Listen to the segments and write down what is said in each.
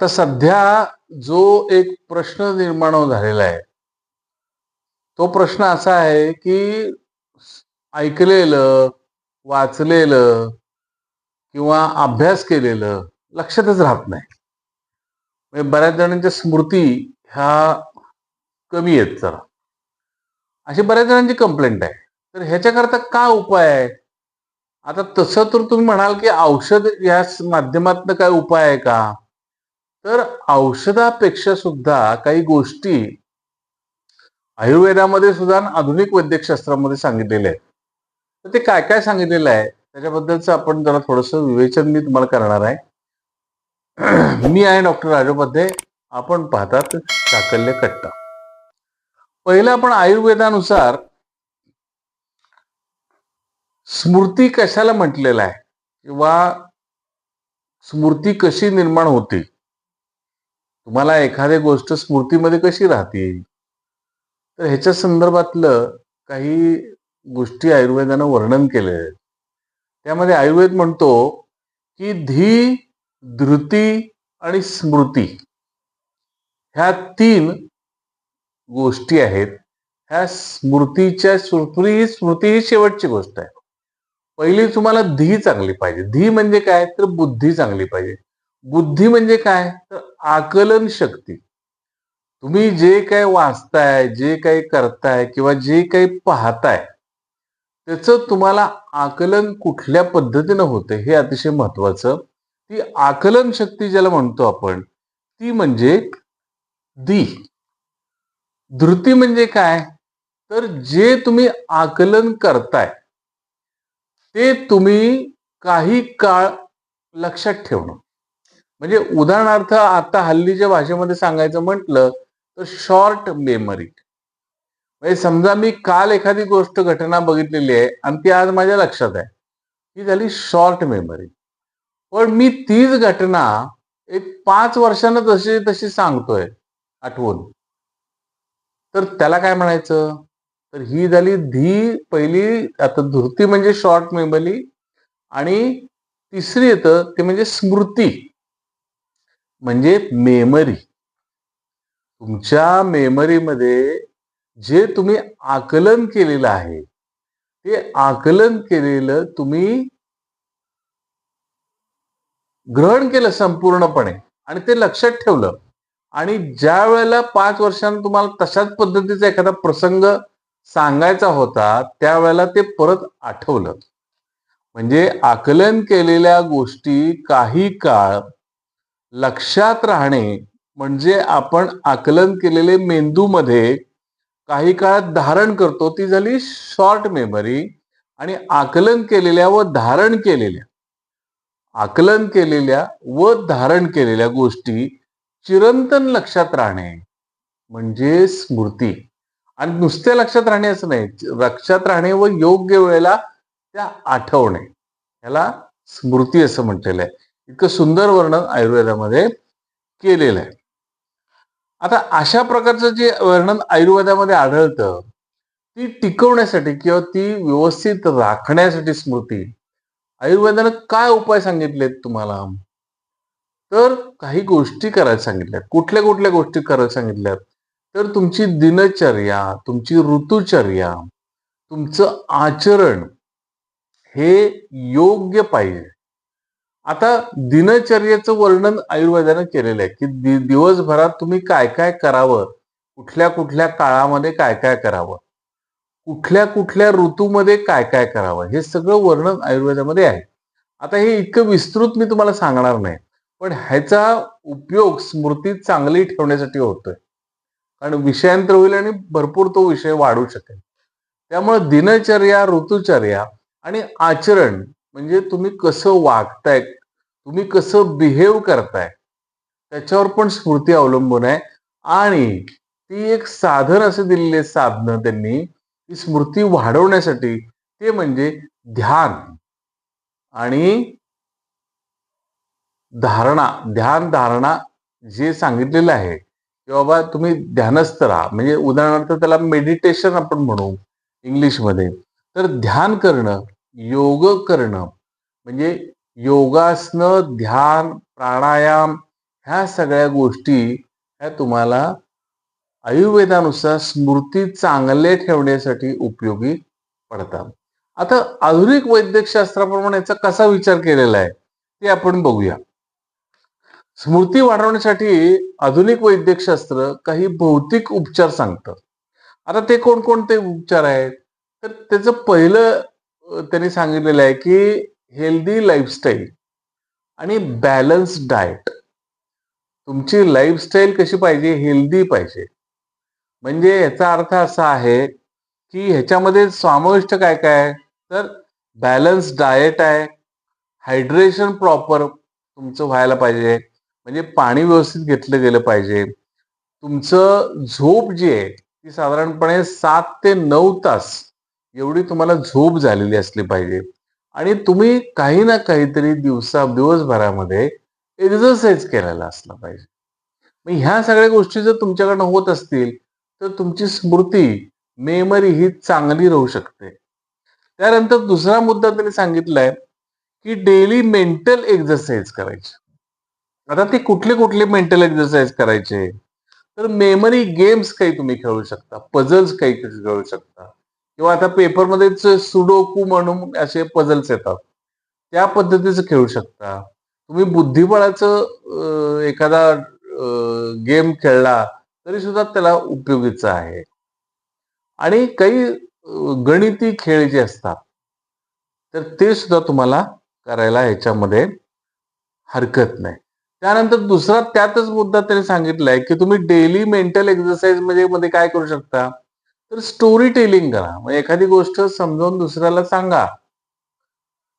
आता सध्या जो एक प्रश्न निर्माण झालेला आहे तो प्रश्न असा आहे की ऐकलेलं वाचलेलं किंवा अभ्यास केलेलं लक्षातच राहत नाही. म्हणजे बऱ्याच जणांच्या स्मृती ह्या कमी आहेत जरा. अशी बऱ्याच जणांची कंप्लेंट आहे. तर ह्याच्याकरता काय उपाय आहे? आता तसं तर तुम्ही म्हणाल की औषध या माध्यमातनं काय उपाय आहे का? तर औषधापेक्षा सुद्धा काही गोष्टी आयुर्वेदामध्ये सुद्धा आधुनिक वैद्यकशास्त्रामध्ये सांगितलेले आहेत. तर ते काय काय सांगितलेलं आहे? त्याच्याबद्दलच आपण जरा थोडस विवेचन मी तुम्हाला करणार आहे. मी आहे डॉक्टर राजोपाध्ये. आपण पाहतात चाकल्य कट्टा. पहिलं आपण आयुर्वेदानुसार स्मृती कशाला म्हटलेलं आहे? किंवा स्मृती कशी निर्माण होते? तुम्हाला एखादी गोष्ट स्मृतीमध्ये कशी राहते? तर ह्याच्या संदर्भातलं काही गोष्टी आयुर्वेदानं वर्णन केले आहेत त्यामध्ये आयुर्वेद म्हणतो की धी धृती आणि स्मृती ह्या तीन गोष्टी आहेत. ह्या स्मृतीच्या स्मृती ही स्मृती ही शेवटची गोष्ट आहे. पहिली तुम्हाला धी चांगली पाहिजे. धी म्हणजे काय? तर बुद्धी चांगली पाहिजे. बुद्धी म्हणजे काय? तर आकलन शक्ती. तुम्ही जे काय वाचताय जे काही करताय किंवा जे काही पाहताय त्याचं तुम्हाला आकलन कुठल्या पद्धतीनं होतं हे अतिशय महत्वाचं. ती आकलन शक्ती ज्याला म्हणतो आपण ती म्हणजे दी. धृती म्हणजे काय? तर जे तुम्ही आकलन करताय ते तुम्ही काही काळ लक्षात ठेवणं. म्हणजे उदाहरणार्थ आता हल्लीच्या भाषेमध्ये सांगायचं म्हटलं तर शॉर्ट मेमरी म्हणजे समजा मी काल एखादी गोष्ट घटना बघितलेली आहे आणि ती आज माझ्या लक्षात आहे. ही झाली शॉर्ट मेमरी पण मी तीच घटना एक पाच वर्षानं तशी तशी सांगतोय आठवून. तर त्याला काय म्हणायचं? तर ही झाली धी पहिली आता धुरती म्हणजे शॉर्ट मेमरी आणि तिसरी येतं ते म्हणजे स्मृती. म्हणजे मेमरी. तुमच्या मेमरीमध्ये जे तुम्ही आकलन केलेलं आहे ते आकलन केलेलं तुम्ही ग्रहण केलं संपूर्णपणे आणि ते लक्षात ठेवलं. आणि ज्या वेळेला पाच वर्षांनी तुम्हाला तशाच पद्धतीचा एखादा प्रसंग सांगायचा होता त्यावेळेला ते परत आठवलं. म्हणजे आकलन केलेल्या गोष्टी काही काळ लक्षात राहणे म्हणजे आपण आकलन केलेले मेंदूमध्ये काही काळात धारण करतो ती झाली शॉर्ट मेमरी आणि आकलन केलेल्या व धारण केलेल्या. आकलन केलेल्या व धारण केलेल्या गोष्टी चिरंतन लक्षात राहणे म्हणजे स्मृती. आणि नुसत्या लक्षात राहणे असं नाही लक्षात राहणे व योग्य वेळेला त्या आठवणे. याला स्मृती असं म्हटलेलं आहे. इतकं सुंदर वर्णन आयुर्वेदामध्ये केलेलं आहे. आता अशा प्रकारचं जे वर्णन आयुर्वेदामध्ये आढळतं ती टिकवण्यासाठी किंवा ती व्यवस्थित राखण्यासाठी स्मृती आयुर्वेदानं काय उपाय सांगितलेत तुम्हाला? तर काही गोष्टी करायला सांगितल्यात. कुठल्या कुठल्या गोष्टी करायला सांगितल्यात? तर तुमची दिनचर्या तुमची ऋतुचर्या तुमचं आचरण हे योग्य पाहिजे. आता दिनचर्येचं वर्णन आयुर्वेदानं केलेलं आहे की दि दिवसभरात तुम्ही काय काय करावं? कुठल्या कुठल्या काळामध्ये काय काय करावं? कुठल्या कुठल्या ऋतूमध्ये काय काय करावं? हे सगळं वर्णन आयुर्वेदामध्ये आहे. आता हे इतकं विस्तृत मी तुम्हाला सांगणार नाही पण ह्याचा उपयोग स्मृती चांगली ठेवण्यासाठी होतोय. कारण विषयांतर होईल आणि भरपूर तो विषय वाढू शकेल. त्यामुळे दिनचर्या ऋतुचर्या आणि आचरण म्हणजे तुम्ही कसं वागताय तुम्ही कसं बिहेव करताय? त्याच्यावर पण स्मृती अवलंबून आहे. आणि ती एक साधन असं दिलेले साधनं त्यांनी ती स्मृती वाढवण्यासाठी ते म्हणजे ध्यान. आणि धारणा ध्यान धारणा जे सांगितलेलं आहे की बाबा तुम्ही ध्यानस्थ राहा. म्हणजे उदाहरणार्थ त्याला मेडिटेशन आपण म्हणू इंग्लिशमध्ये. तर ध्यान करणं योग करणं म्हणजे योगासनं ध्यान प्राणायाम ह्या सगळ्या गोष्टी ह्या तुम्हाला आयुर्वेदानुसार स्मृती चांगले ठेवण्यासाठी उपयोगी पडतात. आता आधुनिक वैद्यकशास्त्राप्रमाणे याचा कसा विचार केलेला आहे ते आपण बघूया. स्मृती वाढवण्यासाठी आधुनिक वैद्यकशास्त्र काही भौतिक उपचार सांगतं. आता ते कोणकोणते उपचार आहेत? तर त्याचं पहिलं त्यांनी सांगितलेलं आहे की हेल्दी लाईफस्टाईल आणि बॅलन्स डाएट. तुमची लाईफस्टाईल कशी पाहिजे? हेल्दी पाहिजे. म्हणजे याचा अर्थ असा आहे की ह्याच्यामध्ये समाविष्ट काय काय? आहे तर बॅलन्स डाएट आहे. हायड्रेशन प्रॉपर तुमचं व्हायला पाहिजे. म्हणजे पाणी व्यवस्थित घेतलं गेलं पाहिजे. तुमचं झोप जी आहे ती साधारणपणे सात ते नऊ तास एवढी तुम्हाला झोप झालेली असली पाहिजे. आणि तुम्ही काही ना काहीतरी दिवसा दिवसभरामध्ये एक्झरसाइज केलेला असला पाहिजे. मग ह्या सगळ्या गोष्टी जर तुमच्याकडनं होत असतील तर तुमची स्मृती मेमरी ही चांगली राहू शकते. त्यानंतर दुसरा मुद्दा त्यांनी सांगितलाय की डेली मेंटल एक्झरसाइज करायची. आता ते कुठले कुठले मेंटल एक्झरसाईज करायचे? तर मेमरी गेम्स काही तुम्ही खेळू शकता पझल्स काही खेळू शकता. किंवा आता पेपरमध्येच सुडोकू म्हणून असे पझल्स येतात. त्या पद्धतीचं खेळू शकता. तुम्ही बुद्धिबळाचं एखादा गेम खेळला तरी सुद्धा त्याला उपयोगीचा आहे. आणि काही गणिती खेळ जे असतात तर ते सुद्धा तुम्हाला करायला ह्याच्यामध्ये हरकत नाही. त्यानंतर दुसरा त्यातच मुद्दा त्यांनी सांगितलाय की तुम्ही डेली मेंटल एक्सरसाइज म्हणजे मध्ये काय करू शकता? तर स्टोरी टेलिंग करा. म्हणजे एखादी गोष्ट समजावून दुसऱ्याला सांगा.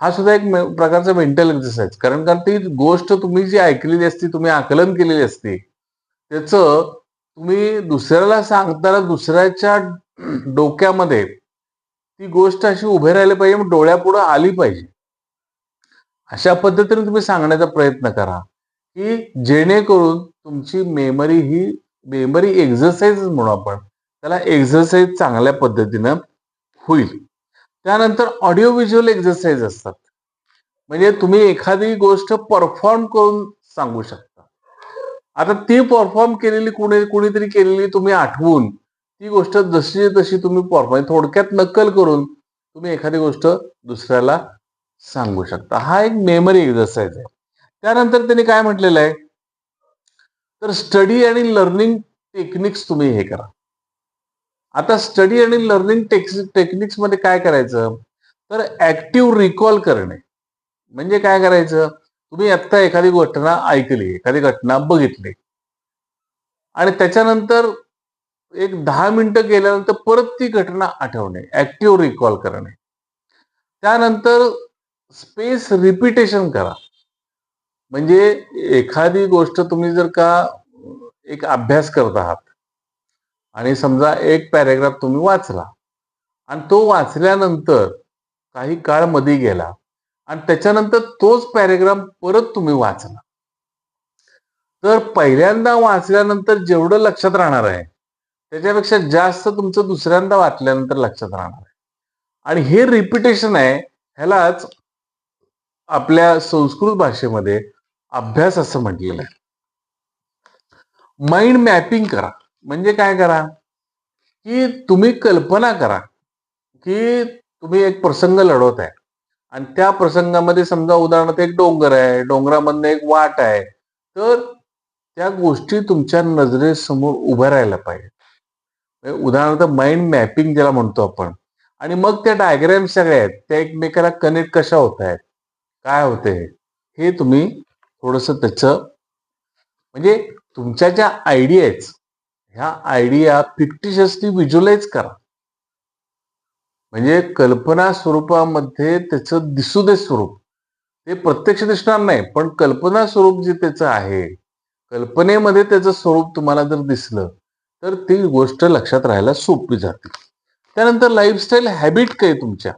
हा सुद्धा एक प्रकारचा मेंटल एक्सरसाइज कारण कारण ती गोष्ट तुम्ही जी ऐकलेली असती तुम्ही आकलन केलेली असते त्याचं तुम्ही दुसऱ्याला सांगताना दुसऱ्याच्या डोक्यामध्ये ती गोष्ट अशी उभे राहिली पाहिजे मग डोळ्यापुढं आली पाहिजे. अशा पद्धतीने तुम्ही सांगण्याचा प्रयत्न करा की जेणेकरून तुमची मेमरी ही मेमरी एक्झरसाइज म्हणू आपण त्याला एक्झरसाइज चांगल्या पद्धतीनं होईल. त्यानंतर ऑडिओ व्हिज्युअल एक्झरसाइज असतात. म्हणजे तुम्ही एखादी गोष्ट परफॉर्म करून सांगू शकता. आता ती परफॉर्म केलेली कुणी कुणीतरी केलेली तुम्ही आठवून ती गोष्ट जशी तशी तुम्ही परफॉर्म म्हणजे थोडक्यात नक्कल करून तुम्ही एखादी गोष्ट दुसऱ्याला सांगू शकता. हा एक मेमरी एक्झरसाइज आहे. त्यानंतर त्यांनी काय म्हटलेलं आहे? तर स्टडी आणि लर्निंग टेक्निक्स तुम्ही हे करा. आता स्टडी आणि लर्निंग टेक्निक्समध्ये काय करायचं? तर ऍक्टिव्ह रिकॉल करणे. म्हणजे काय करायचं? तुम्ही आत्ता एखादी घटना ऐकली एखादी घटना बघितली. आणि त्याच्यानंतर एक दहा मिनिटं गेल्यानंतर परत ती घटना आठवणे ऍक्टिव्ह रिकॉल करणे. त्यानंतर स्पेस रिपिटेशन करा. म्हणजे एखादी गोष्ट तुम्ही जर का एक अभ्यास करत आहात आणि समजा एक पॅरेग्राफ तुम्ही वाचला. आणि तो वाचल्यानंतर काही काळमध्ये गेला. आणि त्याच्यानंतर तोच पॅरेग्राफ परत तुम्ही वाचला. तर पहिल्यांदा वाचल्यानंतर जेवढं लक्षात राहणार आहे त्याच्यापेक्षा जास्त तुमचं दुसऱ्यांदा वाचल्यानंतर लक्षात राहणार आहे. आणि हे रिपिटेशन आहे ह्यालाच आपल्या संस्कृत भाषेमध्ये अभ्यास असं म्हटलेलं आहे. माइंड मॅपिंग करा. म्हणजे काय करा? की तुम्ही कल्पना करा की तुम्ही एक प्रसंग लढवत आहे. आणि त्या प्रसंगामध्ये समजा उदाहरणार्थ एक डोंगर आहे डोंगरामधनं एक वाट आहे. तर त्या गोष्टी तुमच्या नजरेसमोर उभ्या राहायला पाहिजे म्हणजे उदाहरणार्थ माइंड मॅपिंग ज्याला म्हणतो आपण. आणि मग त्या डायग्रॅम सगळ्या आहेत त्या एकमेकाला कनेक्ट कशा होत आहेत? काय होते? हे तुम्ही थोडस त्याचं म्हणजे तुमच्या ज्या आयडिया आहेत ह्या आयडिया फिक्टिशियसली व्हिज्युअलाइज करा. म्हणजे कल्पना स्वरूपामध्ये त्याचं दिसू दे स्वरूप. ते प्रत्यक्ष दिसणार नाही पण कल्पना स्वरूप जे त्याचं आहे कल्पनेमध्ये त्याचं स्वरूप तुम्हाला जर दिसलं तर ती गोष्ट लक्षात राहायला सोपी जाते. त्यानंतर लाईफस्टाईल हॅबिट काय तुमच्या?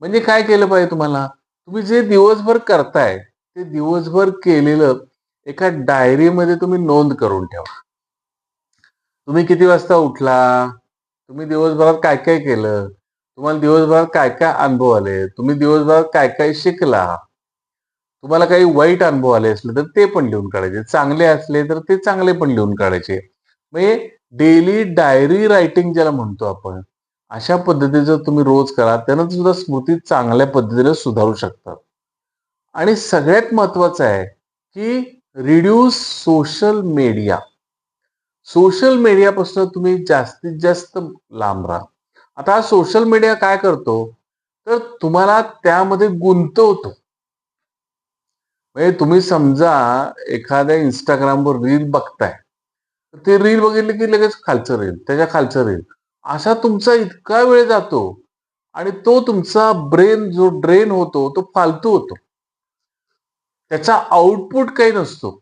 म्हणजे काय केलं पाहिजे तुम्हाला? तुम्ही जे दिवसभर करताय ते दिवसभर केलेलं एका डायरीमध्ये तुम्ही नोंद करून ठेवा. तुम्ही किती वाजता उठला? तुम्ही दिवसभरात काय काय केलं? तुम्हाला दिवसभरात काय काय अनुभव आले? तुम्ही दिवसभरात काय काय शिकला? तुम्हाला काही वाईट अनुभव आले असले तर ते पण लिहून काढायचे. चांगले असले तर ते चांगले पण लिहून काढायचे. म्हणजे डेली डायरी रायटिंग ज्याला म्हणतो आपण अशा पद्धतीचं तुम्ही रोज करा त्यानं सुद्धा स्मृती चांगल्या पद्धतीने सुधारू शकतात. आणि सगळ्यात महत्वाचं आहे की रिड्यूस सोशल मीडिया सोशल मीडियापासून तुम्ही जास्तीत जास्त लांब राहा. आता सोशल मीडिया काय करतो? तर तुम्हाला त्यामध्ये गुंतवतो. म्हणजे तुम्ही समजा एखाद्या इंस्टाग्रामवर रील बघताय. ते रील बघितले की लगेच खालचं रील त्याच्या खालचं रील असा तुमचा इतका वेळ जातो आणि तो तुमचा ब्रेन जो ड्रेन होतो तो फालतू होतो. त्याचा आउटपुट काही नसतो.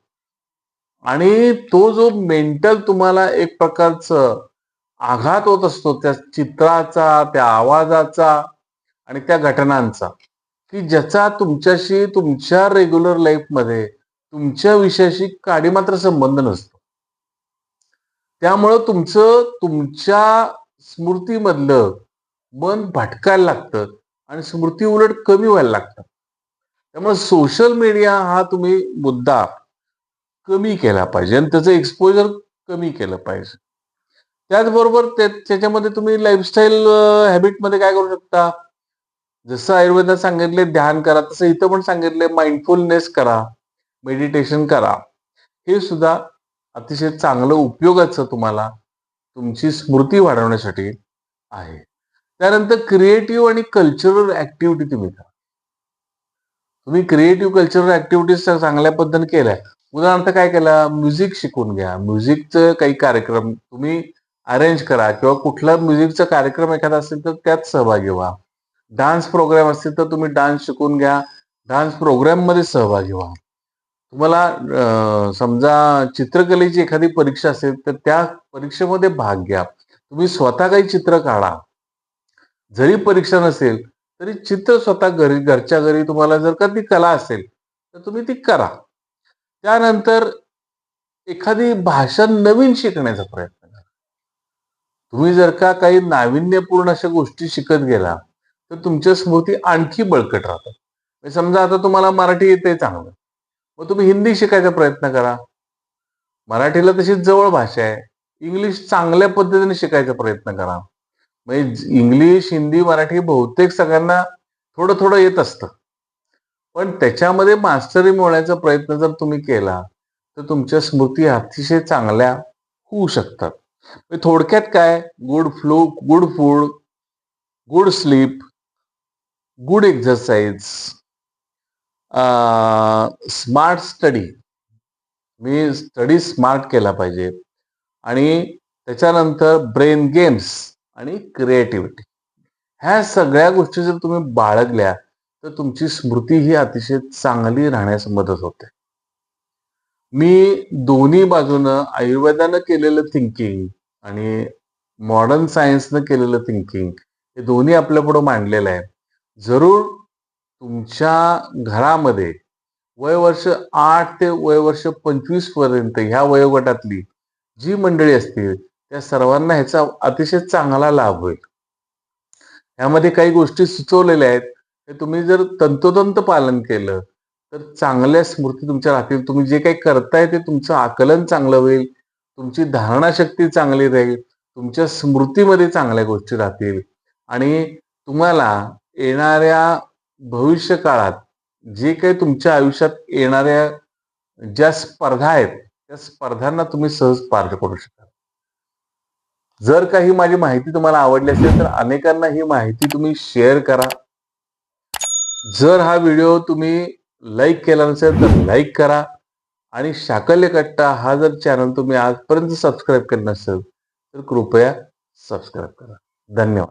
आणि तो जो मेंटल तुम्हाला एक प्रकारचं आघात होत असतो त्या चित्राचा त्या आवाजाचा आणि त्या घटनांचा की ज्याचा तुमच्याशी तुमच्या रेग्युलर लाईफमध्ये तुमच्या विषयाशी काडी मात्र संबंध नसतो. त्यामुळं तुमचं तुमच्या स्मृतीमधलं मन भटकायला लागतं आणि स्मृती उलट कमी व्हायला लागतात. त्यामुळे सोशल मीडिया हा तुम्ही मुद्दा कमी केला पाहिजे आणि त्याचं एक्सपोजर कमी केलं पाहिजे. त्याचबरोबर त्याच्यामध्ये तुम्ही लाईफस्टाईल हॅबिटमध्ये काय करू शकता? जसं आयुर्वेदात सांगितले ध्यान करा. तसं इथं पण सांगितले माइंडफुलनेस करा. मेडिटेशन करा. हे सुद्धा अतिशय चांगलं उपयोगाचं तुम्हाला तुमची स्मृती वाढवण्यासाठी आहे. त्यानंतर क्रिएटिव्ह आणि कल्चरल ऍक्टिव्हिटी तुम्ही करा. तुम्ही क्रिएटिव्ह कल्चरल ऍक्टिव्हिटीज चांगल्या पद्धतीने केल्या. उदाहरणार्थ काय केलं? म्युझिक शिकून घ्या. म्युझिकचं काही कार्यक्रम तुम्ही अरेंज करा किंवा कुठला म्युझिकचा कार्यक्रम एखादा असेल तर त्यात सहभागी व्हा. डान्स प्रोग्राम असतील तर तुम्ही डान्स शिकून घ्या. डान्स प्रोग्राममध्ये सहभागी व्हा. तुम्हाला समजा चित्रकलेची एखादी परीक्षा असेल तर त्या परीक्षेमध्ये भाग घ्या. तुम्ही स्वतः काही चित्र काढा. जरी परीक्षा नसेल तरी चित्र स्वतः घरी घरच्या घरी तुम्हाला जर का ती कला असेल तर तुम्ही ती करा. त्यानंतर एखादी भाषा नवीन शिकण्याचा प्रयत्न करा. तुम्ही जर का काही नाविन्यपूर्ण अशा गोष्टी शिकत गेला तर तुमच्या स्मृती आणखी बळकट राहतात. म्हणजे समजा आता तुम्हाला मराठी येते चांगलं. मग तुम्ही हिंदी शिकायचा प्रयत्न करा. मराठीला तशी जवळ भाषा आहे. इंग्लिश चांगल्या पद्धतीने शिकायचा प्रयत्न करा. म्हणजे इंग्लिश हिंदी मराठी बहुतेक सगळ्यांना थोडं थोडं येत असतं. पण त्याच्यामध्ये मास्टरी मिळवण्याचा प्रयत्न जर तुम्ही केला तर तुमच्या स्मृती अतिशय चांगल्या होऊ शकतात. म्हणजे थोडक्यात काय? Good flu good food good sleep good exercise smart study मी स्टडी स्मार्ट केला पाहिजे. आणि त्याच्यानंतर ब्रेन गेम्स आणि क्रिएटिव्हिटी ह्या सगळ्या गोष्टी जर तुम्ही बाळगल्या तर तुमची स्मृती ही अतिशय चांगली राहण्यास मदत होते. मी दोन्ही बाजूनं आयुर्वेदानं केलेलं थिंकिंग आणि मॉडर्न सायन्सनं केलेलं थिंकिंग हे दोन्ही आपल्या पुढे मांडलेलं आहे. जरूर तुमच्या घरामध्ये वय वर्ष आठ ते वय वर्ष पंचवीसपर्यंत ह्या वयोगटातली जी मंडळी असतील त्या सर्वांना ह्याचा अतिशय चांगला लाभ होईल. यामध्ये काही गोष्टी सुचवलेल्या आहेत. तुम्ही जर तंतोतंत पालन केलं तर चांगल्या स्मृती तुमच्या राहतील. तुम्ही जे काही करताय ते तुमचं आकलन चांगलं होईल तुमची धारणाशक्ती चांगली राहील तुमच्या स्मृतीमध्ये चांगल्या गोष्टी राहतील. आणि तुम्हाला येणाऱ्या भविष्य काळात जे काही तुमच्या आयुष्यात येणाऱ्या ज्या स्पर्धा आहेत त्या स्पर्धांना तुम्ही सहज पार करू शकाल जर काही माझी माहिती तुम्हाला आवडली असेल तर अनेकांना ही माहिती तुम्ही शेअर करा. जर हा व्हिडिओ तुम्ही लाईक केला नसेल तर लाईक करा. आणि शाकल्य कट्टा हा जर चॅनल तुम्ही आजपर्यंत सबस्क्राईब केला नसेल तर कृपया सबस्क्राईब करा. धन्यवाद.